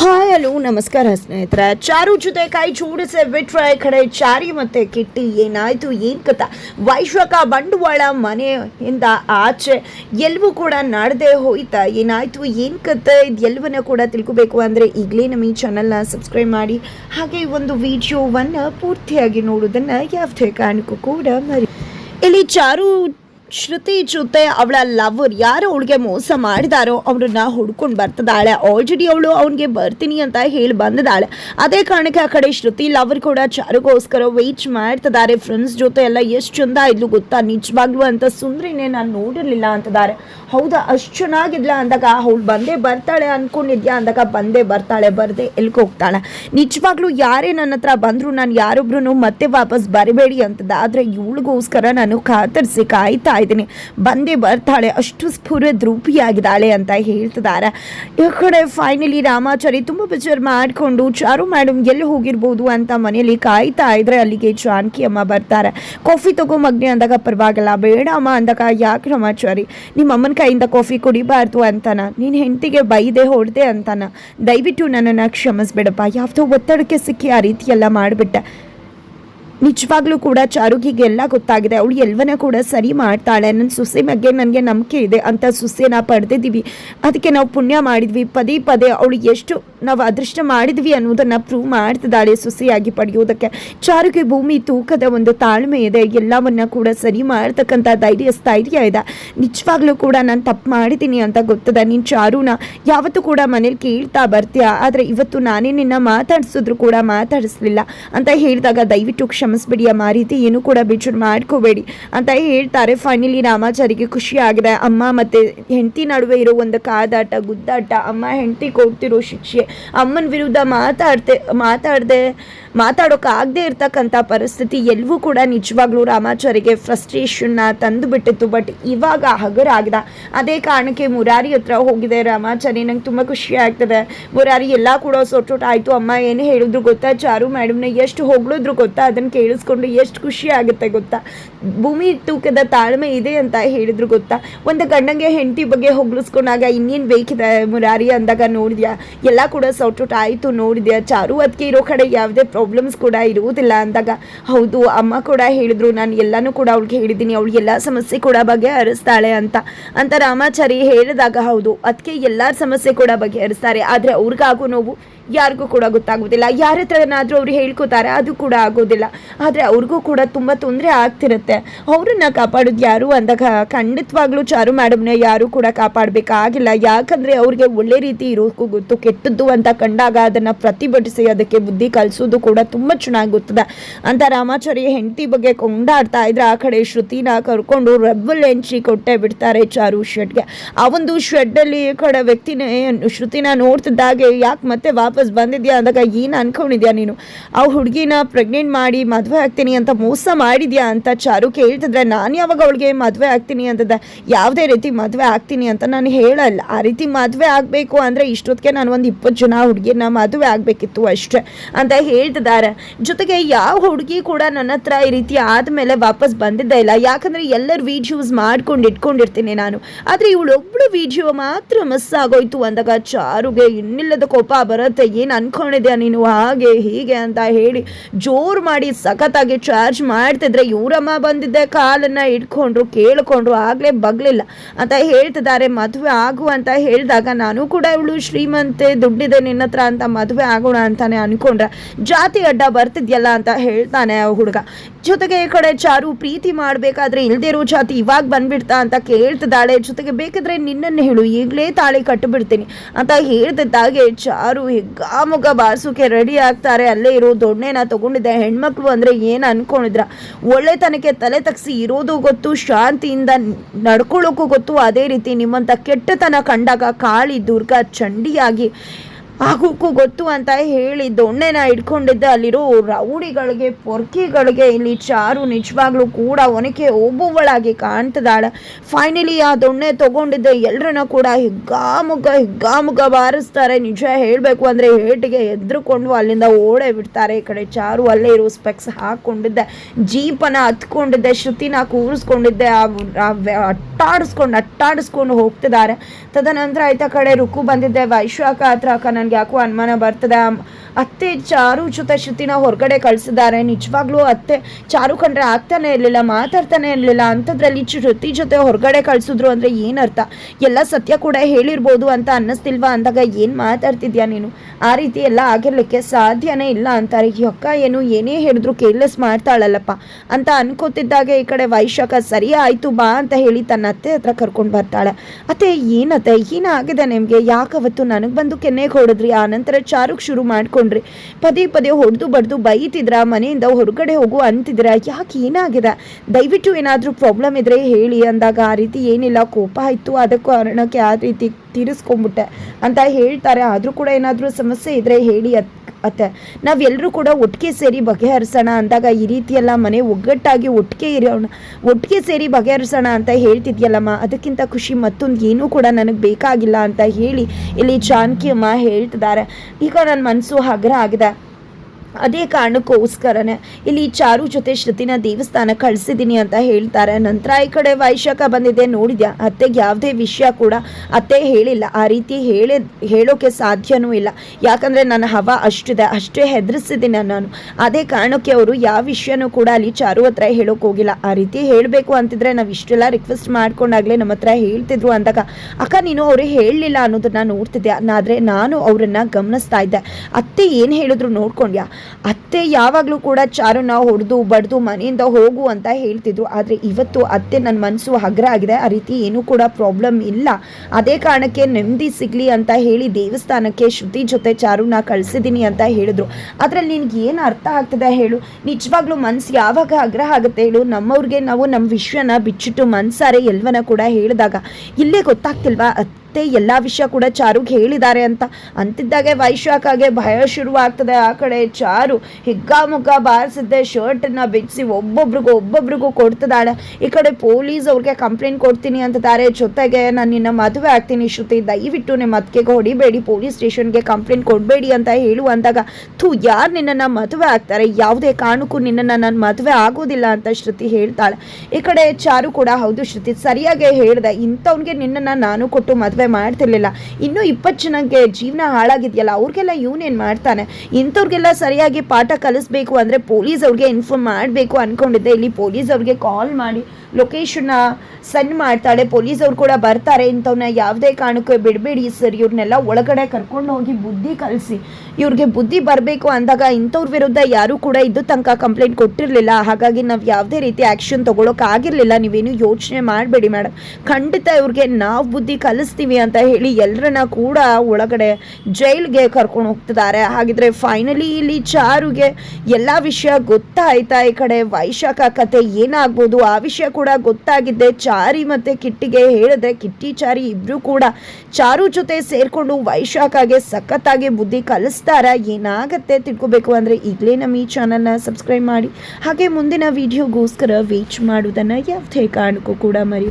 Hi, hello, ನಮಸ್ಕಾರ ಸ್ನೇಹಿತರೆ. ಚಾರು ಜೊತೆ ಕೈ ಜೋಡಿಸೆ ಬಿಟ್ರೆ ಈ ಕಡೆ ಚಾರಿ ಮತ್ತೆ ಕಿಟ್ಟಿ ಏನಾಯ್ತು? ಏನ್ ಕಥ? ವೈಶ್ವಕ ಬಂಡವಾಳ ಮನೆಯಿಂದ ಆಚೆ ಎಲ್ಲವೂ ಕೂಡ ನಡೆದೆ ಹೋಯ್ತಾ? ಏನಾಯ್ತು? ಏನ್ ಕತೆ ಇದೆಲ್ಲವನ್ನ ಕೂಡ ತಿಳ್ಕೊಬೇಕು ಅಂದ್ರೆ ಈಗಲೇ ನಮ್ಮ ಈ ಚಾನಲ್ನ ಸಬ್ಸ್ಕ್ರೈಬ್ ಮಾಡಿ. ಹಾಗೆ ಒಂದು ವಿಡಿಯೋವನ್ನ ಪೂರ್ತಿಯಾಗಿ ನೋಡೋದನ್ನ ಯಾವುದೇ ಕಾರಣಕ್ಕೂ ಕೂಡ ಮರಿ ಇಲ್ಲಿ ಚಾರು ಶ್ರುತಿ ಜೊತೆ ಅವಳ ಲವರ್ ಯಾರು ಅವಳಿಗೆ ಮೋಸ ಮಾಡಿದಾರೋ ಅವ್ರನ್ನ ಹುಡ್ಕೊಂಡು ಬರ್ತದಾಳೆ ಆಲ್ರೆಡಿ ಅವಳು ಅವನಿಗೆ ಬರ್ತೀನಿ ಅಂತ ಹೇಳಿ ಬಂದಿದ್ದಾಳೆ. ಅದೇ ಕಾರಣಕ್ಕೆ ಆ ಕಡೆ ಶ್ರುತಿ ಲವರ್ ಕೂಡ ಚಾರುಗೋಸ್ಕರ ವೆಯ್ಟ್ ಮಾಡ್ತಿದ್ದಾರೆ. ಫ್ರೆಂಡ್ಸ್ ಜೊತೆ ಎಲ್ಲ ಎಷ್ಟು ಚಂದ ಇದ್ಲು ಗೊತ್ತಾ? ನಿಜವಾಗ್ಲೂ ಅಂತ ಸುಂದ್ರಿನೇ ನಾನು ನೋಡಿರ್ಲಿಲ್ಲ ಅಂತಿದ್ದಾರೆ. ಹೌದಾ? ಅಷ್ಟು ಚೆನ್ನಾಗಿದ್ಲ ಅಂದಾಗ ಅವಳು ಬಂದೇ ಬರ್ತಾಳೆ ಅನ್ಕೊಂಡಿದ್ಯಾ ಅಂದಾಗ ಬಂದೇ ಬರ್ತಾಳೆ, ಬರದೆ ಎಲ್ಲಿಗೆ ಹೋಗ್ತಾಳೆ. ನಿಜವಾಗ್ಲೂ ಯಾರೇ ನನ್ನ ಹತ್ರ ಬಂದ್ರು ನಾನು ಯಾರೊಬ್ರು ಮತ್ತೆ ವಾಪಸ್ ಬರಬೇಡಿ ಅಂತದ ಆದರೆ ಇವಳಿಗೋಸ್ಕರ ನಾನು ಕಾತರಿಸಿ ಕಾಯ್ತಾ ಇದ್ದೀನಿ. ಬಂದೇ ಬರ್ತಾಳೆ, ಅಷ್ಟು ಸ್ಫುರದ ರೂಪಿಯಾಗಿದ್ದಾಳೆ ಅಂತ ಹೇಳ್ತಿದ್ದಾರೆ. ಈ ಕಡೆ ಫೈನಲಿ ರಾಮಾಚಾರಿ ತುಂಬ ಬೇಜಾರು ಮಾಡಿಕೊಂಡು, ಚಾರು ಮೇಡಮ್ ಎಲ್ಲಿ ಹೋಗಿರ್ಬೋದು ಅಂತ ಮನೆಯಲ್ಲಿ ಕಾಯ್ತಾ ಇದ್ರೆ ಅಲ್ಲಿಗೆ ಜಾನಕಿ ಅಮ್ಮ ಬರ್ತಾರೆ. ಕಾಫಿ ತಗೋ ಮಗ್ನಿ ಅಂದಾಗ ಪರವಾಗಿಲ್ಲ, ಬೇಡ ಅಮ್ಮ ಅಂದಾಗ, ಯಾಕೆ ರಾಮಾಚಾರಿ? ನಿಮ್ಮ ಅಮ್ಮನ ಕೈಯಿಂದ ಕಾಫಿ ಕುಡಿಬಾರ್ದು ಅಂತಾನ, ನೀನು ಹೆಂಡತಿಗೆ ಬೈದೆ ಹೊಡೆದೆ ಅಂತಾನ. ದಯವಿಟ್ಟು ನನ್ನನ್ನು ಕ್ಷಮಿಸ್ಬೇಡಪ್ಪ, ಯಾವುದೋ ಒತ್ತಡಕ್ಕೆ ಸಿಕ್ಕಿ ಆ ರೀತಿಯೆಲ್ಲ ಮಾಡಿಬಿಟ್ಟೆ. ನಿಜವಾಗ್ಲೂ ಕೂಡ ಚಾರುಗಿಗೆ ಎಲ್ಲ ಗೊತ್ತಾಗಿದೆ. ಅವಳು ಎಲ್ಲವನ್ನ ಕೂಡ ಸರಿ ಮಾಡ್ತಾಳೆ. ನನ್ನ ಸೊಸೆ ಬಗ್ಗೆ ನನಗೆ ನಂಬಿಕೆ ಇದೆ ಅಂತ ಸೊಸೆನ ಪಡೆದಿದ್ದೀವಿ. ಅದಕ್ಕೆ ನಾವು ಪುಣ್ಯ ಮಾಡಿದ್ವಿ. ಪದೇ ಪದೇ ಅವಳು ಎಷ್ಟು ನಾವು ಅದೃಷ್ಟ ಮಾಡಿದ್ವಿ ಅನ್ನೋದನ್ನು ಪ್ರೂವ್ ಮಾಡ್ತಿದ್ದಾಳೆ ಸೊಸೆಯಾಗಿ ಪಡೆಯೋದಕ್ಕೆ. ಚಾರುಗೆ ಭೂಮಿ, ತೂಕದ ಒಂದು ತಾಳ್ಮೆ ಇದೆ. ಎಲ್ಲವನ್ನ ಕೂಡ ಸರಿ ಮಾಡ್ತಕ್ಕಂಥ ಧೈರ್ಯ, ಸ್ಥೈರ್ಯ ಇದೆ. ನಿಜವಾಗ್ಲೂ ಕೂಡ ನಾನು ತಪ್ಪು ಮಾಡಿದ್ದೀನಿ ಅಂತ ಗೊತ್ತದ? ನೀನು ಚಾರುನ ಯಾವತ್ತೂ ಕೂಡ ಮನೇಲಿ ಕೇಳ್ತಾ ಬರ್ತೀಯ? ಆದರೆ ಇವತ್ತು ನಾನೇ ನಿನ್ನ ಮಾತಾಡಿಸಿದ್ರು ಕೂಡ ಮಾತಾಡಿಸ್ಲಿಲ್ಲ ಅಂತ ಹೇಳಿದಾಗ ದಯವಿಟ್ಟು ಕ್ಷಮಿಸ್ಬಿಡಿ ಅಮ್ಮ. ಆ ರೀತಿ ಏನು ಕೂಡ ಬಿಚ್ಚು ಮಾಡ್ಕೋಬೇಡಿ ಅಂತ ಹೇಳ್ತಾರೆ. ಫೈನಲಿ ರಾಮಾಚಾರಿಗೆ ಖುಷಿ ಆಗಿದೆ. ಅಮ್ಮ ಮತ್ತೆ ಹೆಂಡತಿ ನಡುವೆ ಇರೋ ಒಂದು ಕಾದಾಟ, ಗುದ್ದಾಟ, ಅಮ್ಮ ಹೆಂಡತಿ ಕೊಡ್ತಿರೋ ಶಿಕ್ಷೆ, ಅಮ್ಮನ ವಿರುದ್ಧ ಮಾತಾಡ್ತೆ, ಮಾತಾಡದೆ ಮಾತಾಡೋಕ್ಕಾಗದೇ ಇರ್ತಕ್ಕಂಥ ಪರಿಸ್ಥಿತಿ ಎಲ್ಲವೂ ಕೂಡ ನಿಜವಾಗ್ಲೂ ರಾಮಾಚಾರಿಗೆ ಫ್ರಸ್ಟ್ರೇಷನ್ನ ತಂದು ಬಿಟ್ಟಿತ್ತು. ಬಟ್ ಇವಾಗ ಹಗರಾಗಿದೆ. ಅದೇ ಕಾರಣಕ್ಕೆ ಮುರಾರಿ ಹತ್ರ ಹೋಗಿದೆ ರಾಮಾಚಾರಿ. ನಂಗೆ ತುಂಬ ಖುಷಿ ಆಗ್ತದೆ. ಮುರಾರಿ ಎಲ್ಲ ಕೂಡ ಸೊಟ್ಟೊಟ್ಟು ಆಯಿತು ಅಮ್ಮ ಏನು ಹೇಳಿದ್ರು ಗೊತ್ತಾ? ಚಾರು ಮೇಡಮ್ನ ಎಷ್ಟು ಹೊಗಳಿದ್ರು ಗೊತ್ತಾ? ಅದನ್ನು ಕೇಳಿಸ್ಕೊಂಡು ಎಷ್ಟು ಖುಷಿ ಆಗುತ್ತೆ ಗೊತ್ತಾ? ಭೂಮಿ ತೂಕದ ತಾಳ್ಮೆ ಇದೆ ಅಂತ ಹೇಳಿದ್ರು ಗೊತ್ತಾ? ಒಂದು ಗಂಡಂಗೆ ಹೆಂಡತಿ ಬಗ್ಗೆ ಹೊಗಳಿಸ್ಕೊಂಡಾಗ ಇನ್ನೇನು ಬೇಕಿದೆ ಮುರಾರಿ ಅಂದಾಗ ನೋಡಿದ್ಯಾ? ಎಲ್ಲ ಕೂಡ ಸೊಟ್ಟೊಟ್ಟು ಆಯಿತು ನೋಡಿದ್ಯಾ? ಚಾರು ಅದಕ್ಕೆ ಇರೋ ಕಡೆ ಯಾವುದೇ ಪ್ರಾಬ್ಲಮ್ಸ್ ಕೂಡ ಇರುವುದಿಲ್ಲ ಅಂದಾಗ, ಹೌದು, ಅಮ್ಮ ಕೂಡ ಹೇಳಿದ್ರು, ನಾನು ಎಲ್ಲನೂ ಕೂಡ ಅವಳಿಗೆ ಹೇಳಿದ್ದೀನಿ, ಅವಳು ಎಲ್ಲ ಸಮಸ್ಯೆ ಕೂಡ ಬಗೆಹರಿಸ್ತಾಳೆ ಅಂತ. ಅಂತ ರಾಮಾಚಾರಿ ಹೇಳಿದಾಗ, ಹೌದು ಅದಕ್ಕೆ ಎಲ್ಲರ ಸಮಸ್ಯೆ ಕೂಡ ಬಗೆಹರಿಸ್ತಾರೆ, ಆದರೆ ಅವ್ರಿಗಾಗೋ ನೋವು ಯಾರಿಗೂ ಕೂಡ ಗೊತ್ತಾಗೋದಿಲ್ಲ ಯಾರ ಹತ್ರನಾದರೂ ಅವ್ರು ಹೇಳ್ಕೊತಾರೆ, ಅದು ಕೂಡ ಆಗೋದಿಲ್ಲ ಆದರೆ ಅವ್ರಿಗೂ ಕೂಡ ತುಂಬ ತೊಂದರೆ ಆಗ್ತಿರುತ್ತೆ. ಅವ್ರನ್ನ ಕಾಪಾಡೋದು ಯಾರು ಅಂದಾಗ ಖಂಡಿತವಾಗ್ಲೂ ಚಾರು ಮೇಡಮ್ನ ಯಾರು ಕೂಡ ಕಾಪಾಡಬೇಕಾಗಿಲ್ಲ ಯಾಕಂದರೆ ಅವ್ರಿಗೆ ಒಳ್ಳೆ ರೀತಿ ಇರೋಕ್ಕೂ ಗೊತ್ತು, ಕೆಟ್ಟದ್ದು ಅಂತ ಕಂಡಾಗ ಅದನ್ನು ಪ್ರತಿಭಟಿಸಿ ಅದಕ್ಕೆ ಬುದ್ಧಿ ಕಲಿಸೋದು ಕೂಡ ತುಂಬ ಚೆನ್ನಾಗಿ ಗೊತ್ತದೆ ಅಂತ ರಾಮಾಚಾರ್ಯ ಹೆಂಡತಿ ಬಗ್ಗೆ ಕೊಂಡಾಡ್ತಾ ಇದ್ರೆ ಆ ಕಡೆ ಶ್ರುತಿನ ಕರ್ಕೊಂಡು ರೆಬ್ಬಲ್ ಎಂಚಿ ಕೊಟ್ಟೆ ಬಿಡ್ತಾರೆ ಚಾರು ಶೆಡ್ಗೆ. ಆ ಒಂದು ಶೆಡ್ಡಲ್ಲಿ ಈ ಕಡೆ ವ್ಯಕ್ತಿನೇ, ಶ್ರುತಿನ ನೋಡ್ತಿದ್ದಾಗೆ ಯಾಕೆ ಮತ್ತೆ ವಾಪಸ್ ಬಂದಿದ್ಯಾ ಅಂದಾಗ ಏನು ಅನ್ಕೊಂಡಿದ್ಯಾ ನೀನು? ಆ ಹುಡುಗಿನ ಪ್ರೆಗ್ನೆಂಟ್ ಮಾಡಿ ಮದುವೆ ಆಗ್ತೀನಿ ಅಂತ ಮೋಸ ಮಾಡಿದ್ಯಾ ಅಂತ ಚಾರು ಕೇಳ್ತಿದ್ರೆ ನಾನು ಯಾವಾಗ ಅವಳಿಗೆ ಮದುವೆ ಆಗ್ತೀನಿ ಅಂತದ? ಯಾವುದೇ ರೀತಿ ಮದುವೆ ಆಗ್ತೀನಿ ಅಂತ ನಾನು ಹೇಳಲ್ಲ. ಆ ರೀತಿ ಮದುವೆ ಆಗಬೇಕು ಅಂದರೆ ಇಷ್ಟೊತ್ತಿಗೆ ನಾನು ಒಂದು ಇಪ್ಪತ್ತು ಜನ ಹುಡುಗಿನ ಮದುವೆ ಆಗಬೇಕಿತ್ತು ಅಷ್ಟೇ ಅಂತ ಹೇಳ್ತಿದ್ದಾರೆ. ಜೊತೆಗೆ ಯಾವ ಹುಡುಗಿ ಕೂಡ ನನ್ನ ಹತ್ರ ಈ ರೀತಿ ಆದಮೇಲೆ ವಾಪಸ್ ಬಂದಿದ್ದೇ ಇಲ್ಲ. ಯಾಕಂದರೆ ಎಲ್ಲರ ವೀಡಿಯೋಸ್ ಮಾಡ್ಕೊಂಡು ಇಟ್ಕೊಂಡಿರ್ತೀನಿ ನಾನು. ಆದರೆ ಇವಳೊಬ್ಳು ವೀಡಿಯೋ ಮಾತ್ರ ಮಿಸ್ ಆಗೋಯ್ತು ಅಂದಾಗ ಚಾರುಗೆ ಇನ್ನಿಲ್ಲದ ಕೋಪ ಬರುತ್ತೆ. ಏನು ಅನ್ಕೊಂಡಿದ್ಯಾ ನೀನು? ಹಾಗೆ, ಹೀಗೆ ಅಂತ ಹೇಳಿ ಜೋರು ಮಾಡಿ ಸಖತ್ತಾಗಿ ಚಾರ್ಜ್ ಮಾಡ್ತಿದ್ರೆ ಇವರಮ್ಮ ಬಂದಿದ್ದೆ ಕಾಲನ್ನ ಇಟ್ಕೊಂಡ್ರು ಕೇಳ್ಕೊಂಡ್ರು, ಆಗ್ಲೇ ಬಗ್ಲಿಲ್ಲ ಅಂತ ಹೇಳ್ತಿದ್ದಾರೆ. ಮದುವೆ ಆಗು ಅಂತ ಹೇಳಿದಾಗ ನಾನು ಕೂಡ ಇವಳು ಶ್ರೀಮಂತೆ ದುಡ್ಡಿದೆ ನಿನ್ನ ಹತ್ರ ಅಂತ ಮದುವೆ ಆಗೋಣ ಅಂತಾನೆ ಅನ್ಕೊಂಡ್ರೆ, ಜಾತಿ ಅಡ್ಡ ಬರ್ತಿದ್ಯಲ್ಲ ಅಂತ ಹೇಳ್ತಾನೆ ಆ ಹುಡುಗ. ಜೊತೆಗೆ ಈ ಕಡೆ ಚಾರು ಪ್ರೀತಿ ಮಾಡಬೇಕಾದ್ರೆ ಇಲ್ದಿರೋ ಜಾತಿ ಇವಾಗ ಬಂದ್ಬಿಡ್ತಾ ಅಂತ ಕೇಳ್ತಿದ್ದಾಳೆ. ಜೊತೆಗೆ ಬೇಕಿದ್ರೆ ನಿನ್ನನ್ನು ಹೇಳು, ಈಗಲೇ ತಾಳಿ ಕಟ್ಟಿಬಿಡ್ತೀನಿ ಅಂತ ಹೇಳ್ತಿದ್ದಾಗೆ ಚಾರು ಹಿಗ್ಗಾಮುಗ ಬಾರ್ಸೋಕೆ ರೆಡಿ ಆಗ್ತಾರೆ. ಅಲ್ಲೇ ಇರೋ ದೊಣ್ಣೆನ ತಗೊಂಡಿದ್ದೆ ಹೆಣ್ಮಕ್ಳು ಅಂದರೆ ಏನು ಅನ್ಕೊಂಡಿದ್ರ? ಒಳ್ಳೆತನಕ್ಕೆ ತಲೆ ತಗ್ಸಿ ಇರೋದು ಗೊತ್ತು, ಶಾಂತಿಯಿಂದ ನಡ್ಕೊಳ್ಳೋಕ್ಕೂ ಗೊತ್ತು. ಅದೇ ರೀತಿ ನಿಮ್ಮಂಥ ಕೆಟ್ಟತನ ಕಂಡಾಗ ಕಾಳಿ ದುರ್ಗಾ ಚಂಡಿಯಾಗಿ ಆಗೋಕ್ಕೂ ಗೊತ್ತು ಅಂತ ಹೇಳಿ ದೊಣ್ಣೆನ ಇಟ್ಕೊಂಡಿದ್ದೆ ಅಲ್ಲಿರೋ ರೌಡಿಗಳಿಗೆ, ಪೊರ್ಕಿಗಳಿಗೆ ಇಲ್ಲಿ ಚಾರು ನಿಜವಾಗ್ಲೂ ಕೂಡ ಒನಕೆ ಒಬ್ಬೊಬ್ಬಳಾಗಿ ಕಾಣ್ತಿದ್ದಾಳೆ ಫೈನಲಿ ಆ ದೊಣ್ಣೆ ತಗೊಂಡಿದ್ದೆ ಎಲ್ಲರನ್ನ ಕೂಡ ಹಿಗ್ಗಾಮುಗ್ಗ ಹಿಗ್ಗಾಮುಗ್ಗ ಬಾರಿಸ್ತಾರೆ. ನಿಜ ಹೇಳಬೇಕು ಅಂದರೆ ಹೇಟಿಗೆ ಎದ್ರುಕೊಂಡು ಅಲ್ಲಿಂದ ಓಡೇ ಬಿಡ್ತಾರೆ. ಈ ಕಡೆ ಚಾರು ಅಲ್ಲೇ ಇರೋ ಸ್ಪೆಕ್ಸ್ ಹಾಕ್ಕೊಂಡಿದ್ದೆ ಜೀಪನ ಹತ್ಕೊಂಡಿದ್ದೆ ಶ್ರುತಿನ ಕೂರಿಸ್ಕೊಂಡಿದ್ದೆ, ಆ ಅಟ್ಟಾಡಿಸ್ಕೊಂಡು ಅಟ್ಟಾಡಿಸ್ಕೊಂಡು ಹೋಗ್ತಿದ್ದಾರೆ. ತದನಂತರ ಆಯ್ತಾ ಕಡೆ ರುಕು ಬಂದಿದ್ದೆ. ವೈಶಾಖ ಹತ್ರ ಕಣ ನನಗೆ ಯಾಕೋ ಅನುಮಾನ ಬರ್ತದೆ. ಅತ್ತೆ ಚಾರು ಜೊತೆ ಶ್ರುತಿನ ಹೊರಗಡೆ ಕಳಿಸಿದ್ದಾರೆ. ನಿಜವಾಗ್ಲೂ ಅತ್ತೆ ಚಾರು ಕಂಡ್ರೆ ಆಗ್ತಾನೆ ಇರಲಿಲ್ಲ, ಮಾತಾಡ್ತಾನೆ ಇರಲಿಲ್ಲ. ಅಂಥದ್ರಲ್ಲಿ ಶ್ರುತಿ ಜೊತೆ ಹೊರಗಡೆ ಕಳಿಸಿದ್ರು ಅಂದರೆ ಏನರ್ಥ ಎಲ್ಲ ಸತ್ಯ ಕೂಡ ಹೇಳಿರ್ಬೋದು ಅಂತ ಅನ್ನಿಸ್ತಿಲ್ವಾ? ಅಂದಾಗ ಏನು ಮಾತಾಡ್ತಿದ್ಯಾ ನೀನು? ಆ ರೀತಿ ಎಲ್ಲ ಆಗಿರ್ಲಿಕ್ಕೆ ಸಾಧ್ಯನೇ ಇಲ್ಲ ಅಂತಾರೆ. ಈ ಅಕ್ಕ ಏನು ಏನೇ ಹೇಳಿದ್ರು ಕೇರ್ಲೆಸ್ ಮಾಡ್ತಾಳಲ್ಲಪ್ಪ. ಅಂತ ಅನ್ಕೋತಿದ್ದಾಗ ಈ ಕಡೆ ವೈಶಾಖ, ಸರಿ ಆಯಿತು, ಬಾ ಅಂತ ಹೇಳಿ ತನ್ನ ಅತ್ತೆ ಹತ್ರ ಕರ್ಕೊಂಡು ಬರ್ತಾಳೆ. ಅತ್ತೆ ಏನತ್ತೆ ಏನಾಗಿದೆ ನಿಮಗೆ? ಯಾಕವತ್ತು ನನಗೆ ಬಂದು ಕೆನ್ನೆಗೆ ಹೊಡೆದ್ರಿ ಆ ನಂತರ ಚಾರುಕ್ ಶುರು ಮಾಡ್ಕೊಂಡ್ರಿ. ಪದೇ ಪದೇ ಹೊಡೆದು ಬಡ್ದು ಬೈತಿದ್ರ, ಮನೆಯಿಂದ ಹೊರಗಡೆ ಹೋಗು ಅಂತಿದ್ರ. ಯಾಕೆ ಏನಾಗಿದೆ? ದಯವಿಟ್ಟು ಏನಾದರೂ ಪ್ರಾಬ್ಲಮ್ ಇದ್ರೆ ಹೇಳಿ ಅಂದಾಗ ಆ ರೀತಿ ಏನಿಲ್ಲ, ಕೋಪ ಆಯಿತು. ಅದಕ್ಕೂ ಕಾರಣಕ್ಕೆ ಆ ರೀತಿ ತೀರಿಸ್ಕೊಂಬಿಟ್ಟೆ ಅಂತ ಹೇಳ್ತಾರೆ. ಆದರೂ ಕೂಡ ಏನಾದರೂ ಸಮಸ್ಯೆ ಇದ್ರೆ ಹೇಳಿ ಅತ್ತೆ. ನಾವೆಲ್ಲರೂ ಕೂಡ ಒಟ್ಟಿಗೆ ಸೇರಿ ಬಗೆಹರಿಸೋಣ ಅಂದಾಗ ಈ ರೀತಿಯೆಲ್ಲ ಮನೆ ಒಗ್ಗಟ್ಟಾಗಿ ಒಟ್ಟಿಗೆ ಇರೋಣ, ಒಟ್ಟಿಗೆ ಸೇರಿ ಬಗೆಹರಿಸೋಣ ಅಂತ ಹೇಳ್ತಿದ್ಯಲ್ಲಮ್ಮ. ಅದಕ್ಕಿಂತ ಖುಷಿ ಮತ್ತೊಂದು ಏನೂ ಕೂಡ ನನಗೆ ಬೇಕಾಗಿಲ್ಲ ಅಂತ ಹೇಳಿ ಇಲ್ಲಿ ಜಾನಕಿ ಅಮ್ಮ ಹೇಳ್ತಿದ್ದಾರೆ. ಈಗ ನನ್ನ ಮನಸ್ಸು ಹಗ್ರ ಆಗಿದೆ. ಅದೇ ಕಾರಣಕ್ಕೋಸ್ಕರನೇ ಇಲ್ಲಿ ಚಾರು ಜೊತೆ ಶ್ರುತಿನ ದೇವಸ್ಥಾನ ಕಳಿಸಿದ್ದೀನಿ ಅಂತ ಹೇಳ್ತಾರೆ. ನಂತರ ಈ ಕಡೆ ವೈಶಾಖ ಬಂದಿದೆ, ನೋಡಿದ್ಯಾ? ಅತ್ತೆಗೆ ಯಾವುದೇ ವಿಷಯ ಕೂಡ ಅತ್ತೆ ಹೇಳಿಲ್ಲ. ಆ ರೀತಿ ಹೇಳಿ, ಹೇಳೋಕೆ ಸಾಧ್ಯನೂ ಇಲ್ಲ. ಯಾಕಂದರೆ ನನ್ನ ಹವ ಅಷ್ಟಿದೆ, ಅಷ್ಟೇ ಹೆದರಿಸಿದ್ದೀನಿ ನಾನು. ಅದೇ ಕಾರಣಕ್ಕೆ ಅವರು ಯಾವ ವಿಷಯನೂ ಕೂಡ ಅಲ್ಲಿ ಚಾರು ಹತ್ರ ಹೇಳೋಕೆ ಹೋಗಿಲ್ಲ. ಆ ರೀತಿ ಹೇಳಬೇಕು ಅಂತಿದ್ರೆ ನಾವು ಇಷ್ಟೆಲ್ಲ ರಿಕ್ವೆಸ್ಟ್ ಮಾಡ್ಕೊಂಡಾಗಲೇ ನಮ್ಮ ಹತ್ರ ಹೇಳ್ತಿದ್ರು ಅಂದಾಗ, ಅಕ್ಕ, ನೀನು ಅವರು ಹೇಳಲಿಲ್ಲ ಅನ್ನೋದನ್ನ ನೋಡ್ತಿದ್ದೆ ಆದರೆ ನಾನು ಅವರನ್ನು ಗಮನಿಸ್ತಾ ಇದ್ದೆ. ಅತ್ತೆ ಏನು ಹೇಳಿದ್ರು ನೋಡ್ಕೊಂಡ್ಯಾ? ಅತ್ತೆ ಯಾವಾಗಲೂ ಕೂಡ ಚಾರುನ ಹೊಡೆದು, ಬಡ್ದು, ಮನೆಯಿಂದ ಹೋಗು ಅಂತ ಹೇಳ್ತಿದ್ರು. ಆದರೆ ಇವತ್ತು ಅತ್ತೆ ನನ್ನ ಮನಸ್ಸು ಹಗ್ರ ಆಗಿದೆ. ಆ ರೀತಿ ಏನೂ ಕೂಡ ಪ್ರಾಬ್ಲಮ್ ಇಲ್ಲ. ಅದೇ ಕಾರಣಕ್ಕೆ ನೆಮ್ಮದಿ ಸಿಗಲಿ ಅಂತ ಹೇಳಿ ದೇವಸ್ಥಾನಕ್ಕೆ ಶ್ರುತಿ ಜೊತೆ ಚಾರುನ ಕಳಿಸಿದ್ದೀನಿ ಅಂತ ಹೇಳಿದ್ರು. ಅದರಲ್ಲಿ ನಿನಗೆ ಏನು ಅರ್ಥ ಆಗ್ತದೆ ಹೇಳು? ನಿಜವಾಗ್ಲೂ ಮನಸ್ಸು ಯಾವಾಗ ಹಗ್ರ ಆಗುತ್ತೆ ಹೇಳು? ನಮ್ಮವ್ರಿಗೆ ನಾವು ನಮ್ಮ ವಿಶ್ವನ ಬಿಚ್ಚಿಟ್ಟು ಮನ್ಸಾರೆ ಎಲ್ವನ ಕೂಡ ಹೇಳಿದಾಗ ಇಲ್ಲೇ ಗೊತ್ತಾಗ್ತಿಲ್ವಾ? ಅತ್ತೆ ಎಲ್ಲ ವಿಷಯ ಕೂಡ ಚಾರುಗೆ ಹೇಳಿದ್ದಾರೆ ಅಂತ. ಅಂತಿದ್ದಾಗೆ ವೈಶಾಖಾಗೆ ಭಯ ಶುರುವಾಗ್ತದೆ. ಆ ಕಡೆ ಚಾರು ಹಿಗ್ಗಾಮುಗ್ಗ ಬಾರಿಸಿದ್ದೆ. ಶರ್ಟನ್ನ ಬಿಡಿಸಿ ಒಬ್ಬೊಬ್ರಿಗೂ ಒಬ್ಬೊಬ್ರಿಗೂ ಕೊಡ್ತಿದ್ದಾಳೆ. ಈ ಕಡೆ ಪೊಲೀಸ್ ಅವ್ರಿಗೆ ಕಂಪ್ಲೇಂಟ್ ಕೊಡ್ತೀನಿ ಅಂತಿದ್ದಾರೆ. ಜೊತೆಗೆ ನಾನು ನಿನ್ನ ಮದುವೆ ಆಗ್ತೀನಿ ಶ್ರುತಿ. ದಯವಿಟ್ಟು ನಿಮ್ಮ ಅತ್ತಿಗೆಗೆ ಹೊಡಿಬೇಡಿ. ಪೊಲೀಸ್ ಸ್ಟೇಷನ್ಗೆ ಕಂಪ್ಲೇಂಟ್ ಕೊಡಬೇಡಿ ಅಂತ ಹೇಳು ಅಂದಾಗ, ಥೂ, ಯಾರು ನಿನ್ನನ್ನು ಮದುವೆ ಆಗ್ತಾರೆ? ಯಾವುದೇ ಕಾರಣಕ್ಕೂ ನಿನ್ನನ್ನು ನಾನು ಮದುವೆ ಆಗೋದಿಲ್ಲ ಅಂತ ಶ್ರುತಿ ಹೇಳ್ತಾಳೆ. ಈ ಕಡೆ ಚಾರು ಕೂಡ, ಹೌದು ಶ್ರುತಿ, ಸರಿಯಾಗಿ ಹೇಳಿದೆ. ಇಂಥವ್ನಿಗೆ ನಿನ್ನನ್ನು ನಾನು ಕೊಟ್ಟು ಮದುವೆ ಮಾಡ್ತಿರ್ಲಿಲ್ಲ. ಇನ್ನೂ ಇಪ್ಪತ್ತು ಜನಕ್ಕೆ ಜೀವನ ಹಾಳಾಗಿದೆಯಲ್ಲ, ಅವ್ರಿಗೆಲ್ಲ ಇವನೇನು ಮಾಡ್ತಾನೆ? ಇಂಥವ್ರಿಗೆಲ್ಲ ಸರಿಯಾಗಿ ಪಾಠ ಕಲಿಸ್ಬೇಕು ಅಂದರೆ ಪೊಲೀಸ್ ಅವ್ರಿಗೆ ಇನ್ಫಾರ್ಮ್ ಮಾಡಬೇಕು ಅಂದ್ಕೊಂಡಿದ್ದೆ ಇಲ್ಲಿ ಪೊಲೀಸ್ ಅವ್ರಿಗೆ ಕಾಲ್ ಮಾಡಿ ಲೊಕೇಶನ್ನ ಸೆಂಡ್ ಮಾಡ್ತಾಳೆ. ಪೊಲೀಸ್ ಅವ್ರು ಕೂಡ ಬರ್ತಾರೆ. ಇಂಥವ್ನ ಯಾವುದೇ ಕಾರಣಕ್ಕೂ ಬಿಡಬೇಡಿ ಸರ್ ಇವ್ರನ್ನೆಲ್ಲ ಒಳಗಡೆ ಕರ್ಕೊಂಡು ಹೋಗಿ ಬುದ್ಧಿ ಕಲಿಸಿ. ಇವ್ರಿಗೆ ಬುದ್ಧಿ ಬರಬೇಕು ಅಂದಾಗ ಇಂಥವ್ರ ವಿರುದ್ಧ ಯಾರೂ ಕೂಡ ಇದ್ದು ತನಕ ಕಂಪ್ಲೇಂಟ್ ಕೊಟ್ಟಿರಲಿಲ್ಲ. ಹಾಗಾಗಿ ನಾವು ಯಾವುದೇ ರೀತಿ ಆ್ಯಕ್ಷನ್ ತೊಗೊಳೋಕ್ಕಾಗಿರಲಿಲ್ಲ ನೀವೇನು ಯೋಚನೆ ಮಾಡಬೇಡಿ ಮೇಡಮ್ ಖಂಡಿತ ಇವ್ರಿಗೆ ನಾವು ಬುದ್ಧಿ ಕಲಿಸ್ತೀವಿ. ಅಂತ ಹೇಳಿ ಎಲ್ಲರನ್ನ ಕೂಡ ಒಳಗಡೆ ಜೈಲ್ಗೆ ಕರ್ಕೊಂಡು ಹೋಗ್ತಿದ್ದಾರೆ. ಹಾಗಿದ್ರೆ ಫೈನಲಿ ಇಲ್ಲಿ ಚಾರುಗೆ ಎಲ್ಲ ವಿಷಯ ಗೊತ್ತಾಯ್ತಾ ಈ ಕಡೆ? ವೈಶಾಖ ಕತೆ ಏನಾಗ್ಬೋದು? ಆ ವಿಷಯ ಕೂಡ ಗೊತ್ತಾಗಿದ್ದೆ ಚಾರಿ ಮತ್ತೆ ಕಿಟ್ಟಿಗೆ ಹೇಳಿದ್ರೆ ಕಿಟ್ಟಿ, ಚಾರಿ ಇಬ್ರು ಕೂಡ ಚಾರು ಜೊತೆ ಸೇರ್ಕೊಂಡು ವೈಶಾಖಗೆ ಸಖತ್ತಾಗಿ ಬುದ್ಧಿ ಕಲಿಸ್ತಾರ. ಏನಾಗತ್ತೆ ತಿಳ್ಕೊಬೇಕು ಅಂದ್ರೆ ಈಗಲೇ ನಮ್ಮ ಈ ಚಾನಲ್ನ ಸಬ್ಸ್ಕ್ರೈಬ್ ಮಾಡಿ. ಹಾಗೆ ಮುಂದಿನ ವಿಡಿಯೋಗೋಸ್ಕರ ವೇಚ್ ಮಾಡೋದನ್ನ ಯಾವುದೇ ಕಾರಣಕ್ಕೂ ಕೂಡ ಮರಿ